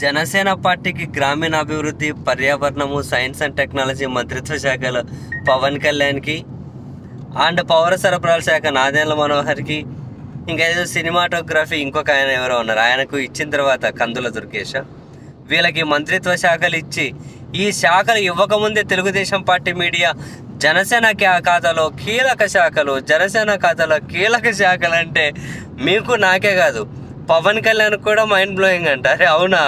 జనసేన పార్టీకి గ్రామీణ అభివృద్ధి పర్యావరణము సైన్స్ అండ్ టెక్నాలజీ మంత్రిత్వ శాఖలో పవన్ కళ్యాణ్కి అండ్ పౌర సరఫరాల శాఖ నాదేంద్ర మనోహర్కి ఇంకా ఏదో సినిమాటోగ్రఫీ ఇంకొక ఆయన ఎవరో ఉన్నారు. ఆయనకు ఇచ్చిన తర్వాత కందుల దుర్గేశ. వీళ్ళకి మంత్రిత్వ శాఖలు ఇచ్చి ఈ శాఖలు ఇవ్వకముందే తెలుగుదేశం పార్టీ మీడియా జనసేన ఖాతాలో కీలక శాఖలు జనసేన ఖాతాలో కీలక శాఖలు అంటే మీకు నాకే కాదు. పవన్ కళ్యాణ్ కూడా మైండ్ బ్లోయింగ్ అంట. అరే అవునా?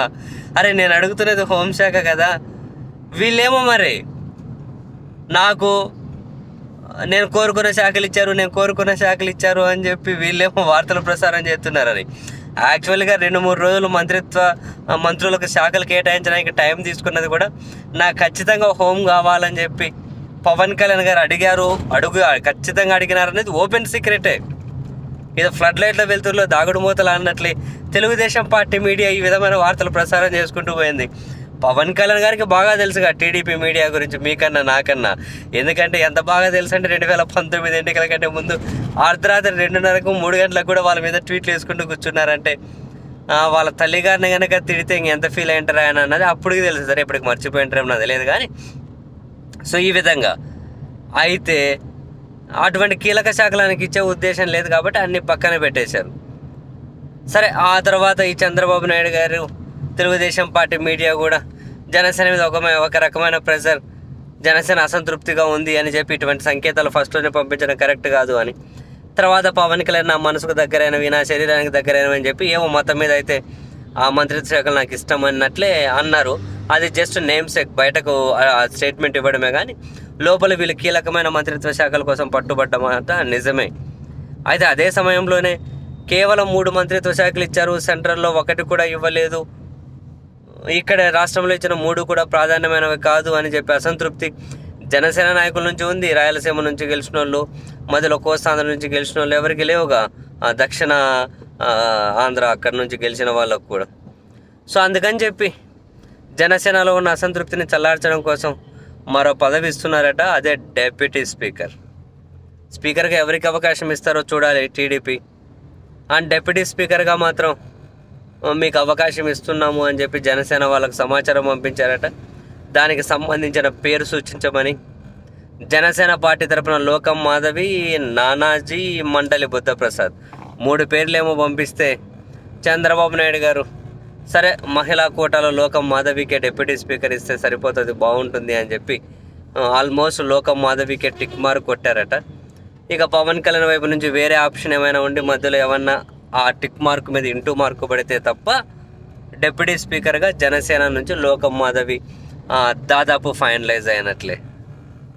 అరే నేను అడుగుతున్నది హోంశాఖ కదా. వీళ్ళేమో మరి? నాకు నేను కోరుకున్న శాఖలు ఇచ్చారు నేను కోరుకున్న శాఖలు ఇచ్చారు అని చెప్పి వీళ్ళేమో వార్తలు ప్రసారం చేస్తున్నారని. యాక్చువల్గా రెండు మూడు రోజులు మంత్రిత్వ మంత్రులకు శాఖలు కేటాయించడానికి టైం తీసుకున్నది కూడా నాకు ఖచ్చితంగా హోమ్ కావాలని చెప్పి పవన్ కళ్యాణ్ గారు అడిగారు అడుగు ఖచ్చితంగా అడిగినారనేది ఓపెన్ సీక్రెటే. ఇది ఫ్లడ్ లైట్ల వెలుతురులో దాగుడు మూతలు అన్నట్లే. తెలుగుదేశం పార్టీ మీడియా ఈ విధమైన వార్తలు ప్రసారం చేసుకుంటూ పోయింది. పవన్ కళ్యాణ్ గారికి బాగా తెలుసుగా టీడీపీ మీడియా గురించి మీకన్నా నాకన్నా. ఎందుకంటే ఎంత బాగా తెలుసు అంటే రెండు వేల పంతొమ్మిది ఎన్నికల కంటే ముందు అర్ధరాత్రి రెండున్నరకు మూడు గంటలకు కూడా వాళ్ళ మీద ట్వీట్లు వేసుకుంటూ కూర్చున్నారంటే వాళ్ళ తల్లిగారిని కనుక తిడితే ఇంకెంత ఫీల్ అయింటారా అని అన్నది అప్పటికి తెలుసు. సరే ఇప్పటికి మర్చిపోయింటారేమో నాకు తెలియదు కానీ సో ఈ విధంగా. అయితే అటువంటి కీలక శాఖలకు ఇచ్చే ఉద్దేశం లేదు కాబట్టి అన్ని పక్కన పెట్టేశారు. సరే ఆ తర్వాత ఈ చంద్రబాబు నాయుడు గారు తెలుగుదేశం పార్టీ మీడియా కూడా జనసేన మీద ఒక ఒక రకమైన ప్రెజర్ జనసేన అసంతృప్తిగా ఉంది అని చెప్పి ఇటువంటి సంకేతాలు ఫస్ట్లోనే పంపించడం కరెక్ట్ కాదు అని. తర్వాత పవన్ కళ్యాణ్ నా మనసుకు దగ్గరైనవి నా శరీరానికి దగ్గరైనవి అని చెప్పి ఏమో మొత్తం మీద అయితే ఆ మంత్రిత్వ శాఖలు నాకు ఇష్టం అన్నట్లే అన్నారు. అది జస్ట్ నేమ్ సెక్ బయటకు స్టేట్మెంట్ ఇవ్వడమే కానీ లోపల వీళ్ళు కీలకమైన మంత్రిత్వ శాఖల కోసం పట్టుబడ్డమాట నిజమే. అయితే అదే సమయంలోనే కేవలం మూడు మంత్రిత్వ శాఖలు ఇచ్చారు సెంట్రల్లో ఒకటి కూడా ఇవ్వలేదు. ఇక్కడ రాష్ట్రంలో ఇచ్చిన మూడు కూడా ప్రాధాన్యమైనవి కాదు అని చెప్పి అసంతృప్తి. జనసేన నాయకుల నుంచి ఉంది రాయలసీమ నుంచి గెలిచిన వాళ్ళు మధ్యలో కోస్తాంధ్ర నుంచి గెలిచిన వాళ్ళు ఎవరికి లేవుగా? దక్షిణ ఆంధ్ర అక్కడి నుంచి గెలిచిన వాళ్ళకు కూడా. సో అందుకని చెప్పి జనసేనలో ఉన్న అసంతృప్తిని చల్లార్చడం కోసం మరో పదవి ఇస్తున్నారట అదే డెప్యూటీ స్పీకర్. స్పీకర్గా ఎవరికి అవకాశం ఇస్తారో చూడాలి టీడీపీ. అండ్ డెప్యూటీ స్పీకర్గా మాత్రం మీకు అవకాశం ఇస్తున్నాము అని చెప్పి జనసేన వాళ్ళకు సమాచారం పంపించారట. దానికి సంబంధించిన పేరు సూచించమని జనసేన పార్టీ తరపున లోకం మాధవి నానాజీ మండలి బుద్ధప్రసాద్. మూడు పేర్లేమో పంపిస్తే చంద్రబాబు నాయుడు గారు సరే మహిళా కోటాలో లోకం మాధవికే డిప్యూటీ స్పీకర్ ఇస్తే సరిపోతుంది బాగుంటుంది అని చెప్పి ఆల్మోస్ట్ లోకం మాధవికే టిక్ మార్క్ కొట్టారట. ఇక పవన్ కళ్యాణ్ వైపు నుంచి వేరే ఆప్షన్ ఏమైనా ఉండి మధ్యలో ఏమన్నా ఆ టిక్ మార్క్ మీద ఇంటూ మార్కు పడితే తప్ప డిప్యూటీ స్పీకర్గా జనసేన నుంచి లోకం మాధవి దాదాపు ఫైనలైజ్ అయినట్లే.